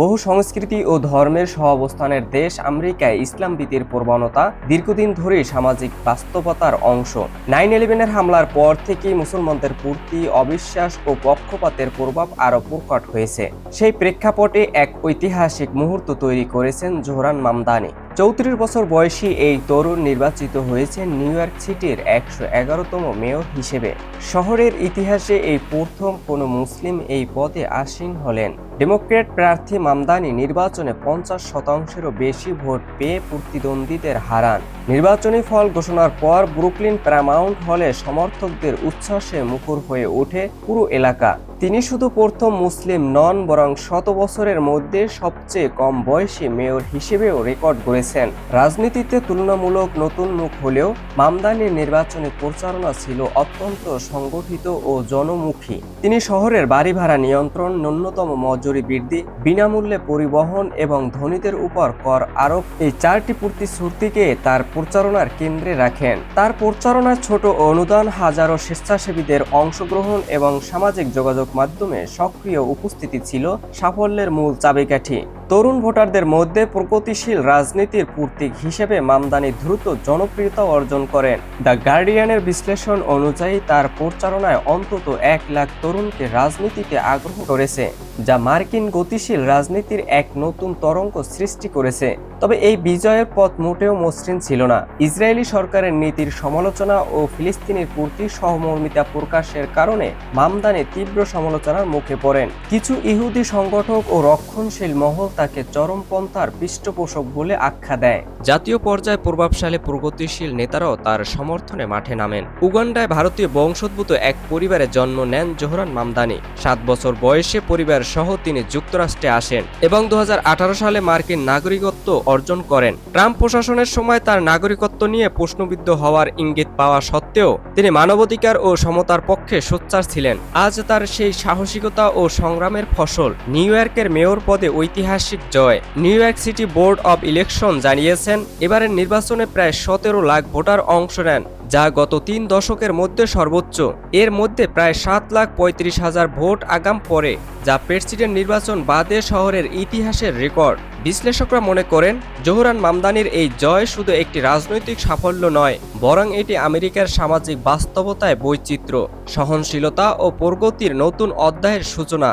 বহু সংস্কৃতি ও ধর্মের সহাবস্থানের দেশ আমেরিকায় ইসলাম প্রবণতা দীর্ঘদিন ধরে সামাজিক বাস্তবতার অংশ। নাইন ইলেভেনের হামলার পর থেকেই মুসলমানদের প্রতি অবিশ্বাস ও পক্ষপাতের প্রভাব আরও প্রকট হয়েছে। সেই প্রেক্ষাপটে এক ঐতিহাসিক মুহূর্ত তৈরি করেছেন জোহরান মামদানি। চৌত্রিশ বছর বয়সী এই তরুণ নির্বাচিত হয়েছেন নিউ ইয়র্ক সিটির একশো এগারোতম মেয়র হিসেবে। শহরের ইতিহাসে এই প্রথম কোনো মুসলিম এই পদে আসীন হলেন। ডেমোক্র্যাট প্রার্থী মামদানি নির্বাচনে পঞ্চাশ শতাংশেরও বেশি ভোট পেয়ে প্রতিদ্বন্দ্বীদের হারান। নির্বাচনী ফল ঘোষণার পর ব্রুকলিন প্যারামাউন্ট হলে সমর্থকদের উচ্ছ্বাসে মুখর হয়ে ওঠে পুরো এলাকা। তিনি শুধু প্রথম মুসলিম নন, বরং শত বছরের মধ্যে সবচেয়ে কম বয়সী মেয়র হিসেবেও রেকর্ড গড়েছেন। রাজনীতিতে তুলনামূলক নতুন মুখ হলেও মামদানির নির্বাচনী প্রচারণা ছিল অত্যন্ত সংগঠিত ও জনমুখী। তিনি শহরের বাড়ি ভাড়া নিয়ন্ত্রণ, ন্যূনতম মজুরি বৃদ্ধি, বিনামূল্যে পরিবহন এবং ধনীদের উপর কর আরোপ এই চারটি প্রতিশ্রুতিকে তার প্রচারণার কেন্দ্রে রাখেন। তার প্রচারণার ছোট অনুদান, হাজারো স্বেচ্ছাসেবীদের অংশগ্রহণ এবং সামাজিক যোগাযোগ মাধ্যমে সক্রিয় উপস্থিতি ছিল সাফল্যের মূল চাবিকাঠি। তরুণ ভোটারদের মধ্যে প্রগতিশীল রাজনীতির প্রতীক হিসেবে মামদানি দ্রুত জনপ্রিয়তা অর্জন করেন। দ্য গার্ডিয়ানের বিশ্লেষণ অনুযায়ী তার প্রচারণায় অন্তত এক লাখ তরুণকে রাজনীতিতে আগ্রহ করেছে, যা মার্কিন গতিশীল রাজনীতির এক নতুন তরঙ্গ সৃষ্টি করেছে। তবে এই বিজয়ের পথ মোটেও মসৃণ ছিল না। ইসরায়েলি সরকারের নীতির সমালোচনা ও ফিলিস্তিনের প্রতি সহমর্মিতা প্রকাশের কারণে মামদানি তীব্র সমালোচনার মুখে পড়েন। কিছু ইহুদি সংগঠক ও রক্ষণশীল মহল তাকে চরমপন্থার পৃষ্ঠপোষক বলে আখ্যা দেয়। জাতীয় পর্যায়ে প্রভাবশালী প্রগতিশীল নেতারাও তার সমর্থনে মাঠে নামেন। উগান্ডায় ভারতীয় বংশোদ্ভূত এক পরিবারে জন্ম নেন জোহরান মামদানি। সাত বছর বয়সে পরিবার সহ তিনি যুক্তরাষ্ট্রে আসেন এবং দু সালে মার্কিন নাগরিকত্ব অর্জন করেন। ট্রাম্প প্রশাসনের সময় তার নাগরিকত্ব নিয়ে প্রশ্নবিদ্ধ হওয়ার ইঙ্গিত পাওয়া সত্ত্বেও তিনি মানবাধিকার ও সমতার পক্ষে সোচ্চার ছিলেন। আজ তার সেই সাহসিকতা ও সংগ্রামের ফসল নিউ ইয়র্কের মেয়র পদে ঐতিহাসিক জয়। New York City Board of Election জানিয়েছেন, এবারের নির্বাচনে প্রায় সতেরো লাখ ভোটার অংশ নেন, যা গত তিন দশকের মধ্যে সর্বোচ্চ। এর মধ্যে প্রায় সাত লাখ পঁয়ত্রিশ হাজার ভোট আগাম পরে যা প্রেসিডেন্ট নির্বাচন বাদে শহরের ইতিহাসের রেকর্ড। বিশ্লেষকরা মনে করেন, জোহরান মামদানির এই জয় শুধু একটি রাজনৈতিক সাফল্য নয়, বরং এটি আমেরিকার সামাজিক বাস্তবতায় বৈচিত্র্য, সহনশীলতা ও প্রগতির নতুন অধ্যায়ের সূচনা।